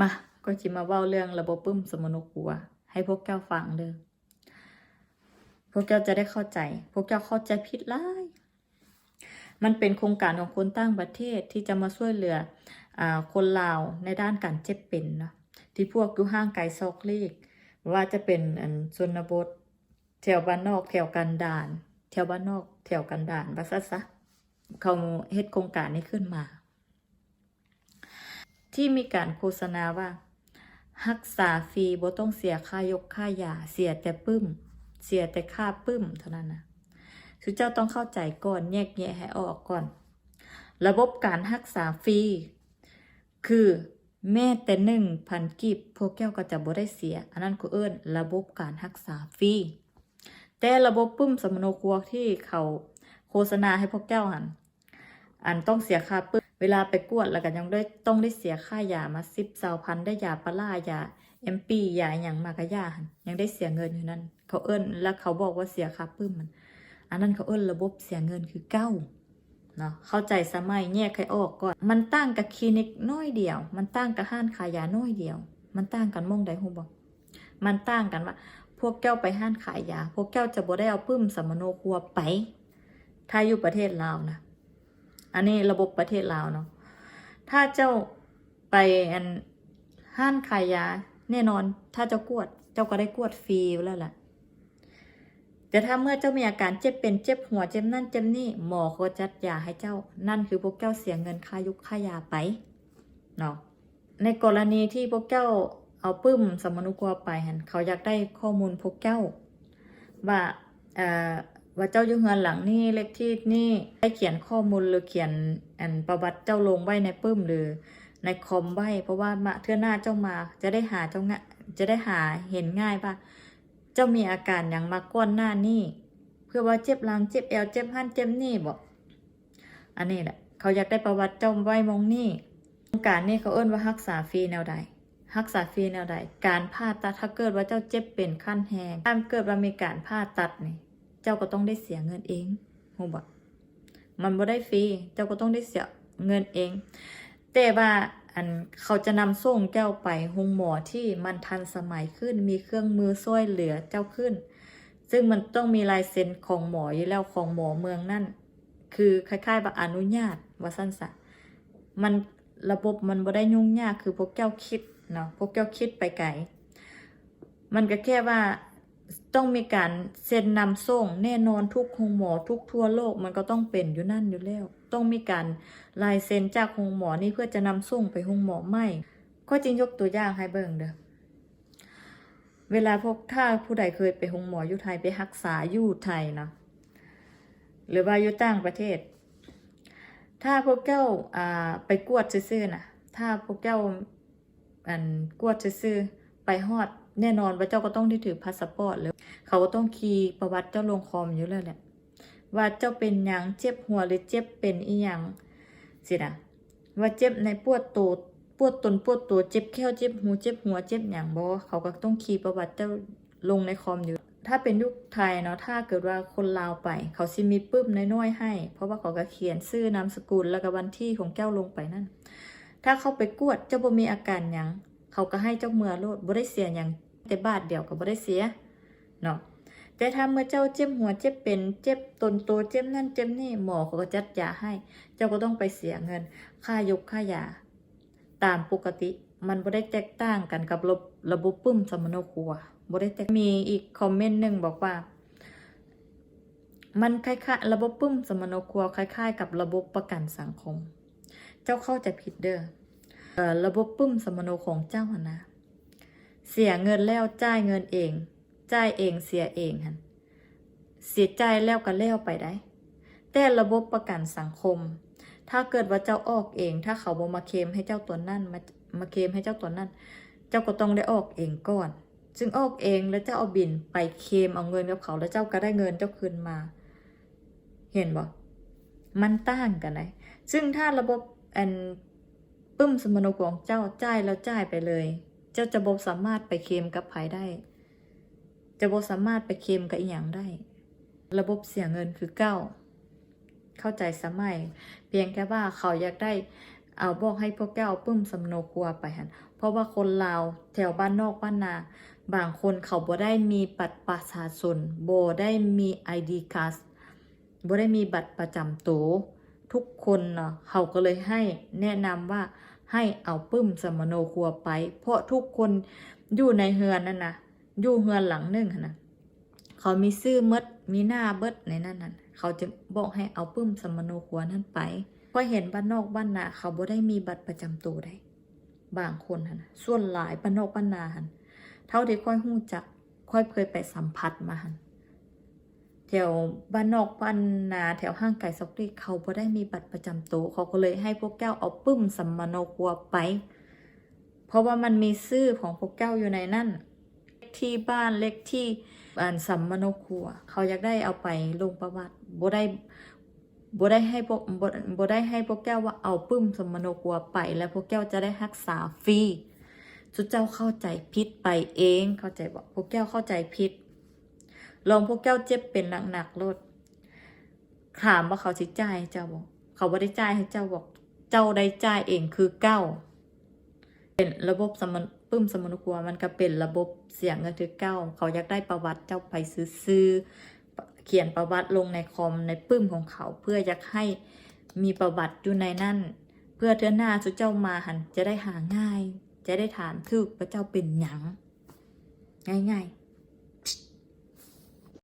มาก็จิมาเว้าเรื่องระบบปึ้มสมนุครัว ให้พวกเจ้าฟังเด้อพวกเจ้าจะได้เข้าใจ พวกเจ้าเข้าใจผิดหลมันเป็นโครงการของคนต่างประเทศที่จะมาช่วยเหลืออคนลาวในด้านการเจ็บเป็นเนาะที่พวกอยู่ห่างไกลซอกเลีกว่าจะเป็นอันชนบทแถวบ้านนอกแถวกันดานแถวบ้านนอกแถวกันดานว่าซะซะเขาเฮ็ดโครงการนี้ขึ้นมา ที่มีการโฆษณาว่ารักษาฟรีบ่ต้องเสียค่ายกค่ายาเสียแต่ปึ้ม เสียแต่ค่าปึ้มเท่านั้นนะสุเจ้าต้องเข้าใจก่อนแยกแยะให้ออกก่อน ระบบการรักษาฟรีคือแม่แต่หนึ่งพันกีบพวกแก้วก็จะบ่ได้เสีย อันนั้นก็เอิ้นระบบการรักษาฟรีแต่ระบบปึ้มสมโนครัวที่เขาโฆษณาให้พวกแก้วหันอันต้องเสียค่าปึ้ม เวลาไปกวดแล้วก็ยังได้ต้องได้เสียค่ายามาสิบสาวพันได้ยาปลาร้ายาเอ็มปียาอย่างมากะยายังได้เสียเงินอยู่นั่นเขาเอิ้นแล้วเขาบอกว่าเสียค่าปึ้มมัน อันนั้นเขาเอิ้นระบบเสียเงินคือเก้าเนาะเข้าใจสมัยแยกให้ออกก่อน มันตั้งกับคลินิกน้อยเดียว มันตั้งกับห้านขายยาน้อยเดียว มันตั้งกันมองใดหูบอกมันตั้งกันว่า พวกแก้วไปห้านขายยา พวกแก้วจะบ่ได้เอาปึ้มสมโนครัวไป ถ้าอยู่ประเทศลาวนะ อันนี้ระบบประเทศลาวเนาะถ้าเจ้าไปอันห้านขายยา แน่นอน ถ้าเจ้ากวด เจ้าก็ได้กวดฟรีแล้วแหละแต่ถ้าเมื่อเจ้ามีอาการเจ็บเป็นเจ็บหัวเจ็บนั่นเจ็บนี่หมอเขาจัดยาให้เจ้า นั่นคือพวกเจ้าเสียเงินค่ายุคค่ายาไปเนาะในกรณีที่พวกเจ้าเอาปึ้มสมนุกัวไปหันเขาอยากได้ข้อมูลพวกเจ้าว่าเอ่อ ว่าเจ้าอยู่เฮือนหลังนี่เลขที่นี่ได้เขียนข้อมูลหรือเขียนอันประวัติเจ้าลงไว้ในปึ้มหรือในคอมไว้ เพราะว่ามาเทื่อหน้าเจ้ามาจะได้หาเจ้าง่ะจะได้หาเห็นง่ายว่าเจ้ามีอาการอย่างมาก้อนหน้านี่ เพื่อว่าเจ็บหลังเจ็บแอวเจ็บหันเจ็บนี่บอกอันนี้แหละเขาอยากได้ประวัติเจ้าไว้มองนี่โครงการนี่เขาเอิ้นว่ารักษาฟรีแนวใดรักษาฟรีแนวใดการผ่าตัดถ้าเกิดว่าเจ้าเจ็บเป็นขั้นแหงถ้าเกิดว่ามีการผ่าตัดนี่ เจ้าก็ต้องได้เสียเงินเองหูบอกมันบ่ได้ฟรีเจ้าก็ต้องได้เสียเงินเอง แต่ว่าอันเขาจะนำส่งเจ้าไปโรงหมอที่มันทันสมัยขึ้นมีเครื่องมือช่วยเหลือเจ้าขึ้น ซึ่งมันต้องมีลายเซ็นของหมออยู่แล้วของหมอเมืองนั่น คือคล้ายๆแบบอนุญาตว่าสั้นสะมันระบบมันบ่ได้ยุ่งยากคือพวกเจ้าคิดเนาะพวกเจ้าคิดไปไกลมันก็แค่ว่า ต้องมีการเซ็นนำส่ง แน่นอนทุกโรงหมอทุกทั่วโลกมันก็ต้องเป็นอยู่นั่นอยู่แล้ว ต้องมีการลายเซ็นจากโรงหมอนี่เพื่อจะนำส่งไปโรงหมอไม่ ก็จริงยกตัวอย่างให้เบิ่งเด้อเวลาพวกถ้าผู้ใดเคยไปโรงหมออยู่ไทยไปรักษาอยู่ไทยนะหรือว่าอยู่ต่างประเทศ ถ้าพวกเจ้าอ่าไปกวดซื่อๆนะถ้าพวกเจ้าอันกวดซื่อๆไปฮอด แน่นอนว่าเจ้าก็ต้องได้ถือพาสปอร์ตเลยเขาก็ต้องคีย์ประวัติเจ้าลงคอมอยู่แล้วแหละว่าเจ้าเป็นยังเจ็บหัวหรือเจ็บเป็นอีหยังสินะว่าเจ็บในปวดตัวปวดตนปวดตัวเจ็บแข้วเจ็บหูเจ็บหัวเจ็บหยังบ่เขาก็ต้องคีย์ประวัติเจ้าลงในคอมอยู่ ถ้าเป็นยุคไทยเนาะถ้าเกิดว่าคนลาวไป เขาสิมีปึ้มน้อยๆให้ เพราะว่าเขาก็เขียนชื่อนามสกุลแล้วก็วันที่ของแก้วลงไปนั่นถ้าเขาไปกวดเจ้าบ่มีอาการหยังเขาก็ให้เจ้าเมื่อโลดบ่ได้เสียหยัง แต่บาทเดียวก็บ่ได้เสียเนาะแต่ถ้าเมื่อเจ้าเจ็บหัวเจ็บเป็นเจ็บตนโตเจ็บนั่นเจ็บนี่หมอเขาก็จัดยาให้ เจ้าก็ต้องไปเสียเงิน ค่ายกค่ายา ตามปกติมันบ่ได้แตกต่างกันกับระบบระบบปึ้มสมโนครัวบ่ได้แตกมีอีกคอมเมนต์หนึ่งบอกว่า มันคล้ายๆระบบปึ้มสมโนครัวคล้าย ๆ กับระบบประกันสังคม เจ้าเข้าใจผิดเด้อระบบปึ้มสมโนของเจ้าหนะ เสียเงินแล้วจ่ายเงินเอง จ่ายเองเสียเองหันเสียใจแล้วก็แล้วไปได้ แต่ระบบประกันสังคม ถ้าเกิดว่าเจ้าออกเอง ถ้าเขาบ่มาเคมให้เจ้าตัวนั่นมามาเคมให้เจ้าตัวนั่น เจ้าก็ต้องได้ออกเองก่อนจึงออกเองแล้วเจ้าเอาบินไปเคมเอาเงินกับเขาแล้วเจ้าก็ได้เงินเจ้าคืนมา เห็นบ่มันต่างกันเลยซึ่งถ้าระบบอันปึ้มสมโนของเจ้าจ่ายแล้วจ่ายไปเลย เจ้าจะบ่สามารถไปเคลมกับภายได้ จะบ่สามารถไปเคลมกับอีหยังได้ ระบบเสียเงินคือเก้า เข้าใจสมัย เพียงแค่ว่าเขาอยากได้เอาบอกให้พวกแก้วปึ้มสมโนครัวไปหันเพราะว่าคนลาวแถวบ้านนอกบ้านนา บางคนเขาบ่ได้มีบัตรประชาชนบ่ได้มี ID card บ่ได้มีบัตรประจำตัวทุกคนเนาะเขาก็เลยให้แนะนำว่า ให้เอาปึ้มสมโนครัวไป เพราะทุกคนอยู่ในเฮือนนั่นนะอยู่เฮือนหลังหนึงนะเขามีชื่อหมดมีหน้าเบิดในนั้นน่ะเขาจะบอกให้เอาปึ้มสมโนครัวนั้นไปพราะเห็นบ้านนอกบ้านนาเขาบ่ได้มีบัตรประจำตัวได้ บางคนนะส่วนหลายบ้านนอกบ้านนาหันเท่าที่ค่อยหู้จักค่อยเคยไปสัมผัสมาหัน แถวบ้านนอกบ้านนาแถวห้างไก่ซอกรีเขาบ่ได้มีบัตรประจำตัวเขาก็เลยให้พวกแก้วเอาปึ้มสัมมโนครัวไป เพราะว่ามันมีชื่อของพวกแก้วอยู่ในนั่นเลขที่บ้านเลขที่บ้านสัมมโนครัว เขาอยากได้เอาไปลงประวัติบ่ได้บ่ได้ให้พวกบ่บ่ได้ให้พวกแก้วว่าเอาปึ้มสัมมโนครัวไป แล้วพวกแก้วจะได้รักษาฟรีสุดเจ้าเข้าใจผิดไปเอง เข้าใจบอกพวกแก้วเข้าใจผิด ลองพวกแก้วเจ็บเป็นหนักๆโลดถามว่าเขาสิจ่ายให้เจ้าบอก เขาบ่ได้จ่ายให้เจ้าบอก เจ้าได้จ่ายเองคือเก้า เป็นระบบสมนปึ้มสมนุครัวมันก็เป็นระบบเสียงเงินคือเก้า เขาอยากได้ประวัติเจ้าไปซื้อเขียนประวัติลงในคอมในปึ้มของเขา เพื่ออยากให้มีประวัติอยู่ในนั่น เพื่อเทือหน้าสุเจ้ามาหันจะได้หาง่าย จะได้ถามถึกว่าเจ้าเป็นหยังง่ายๆ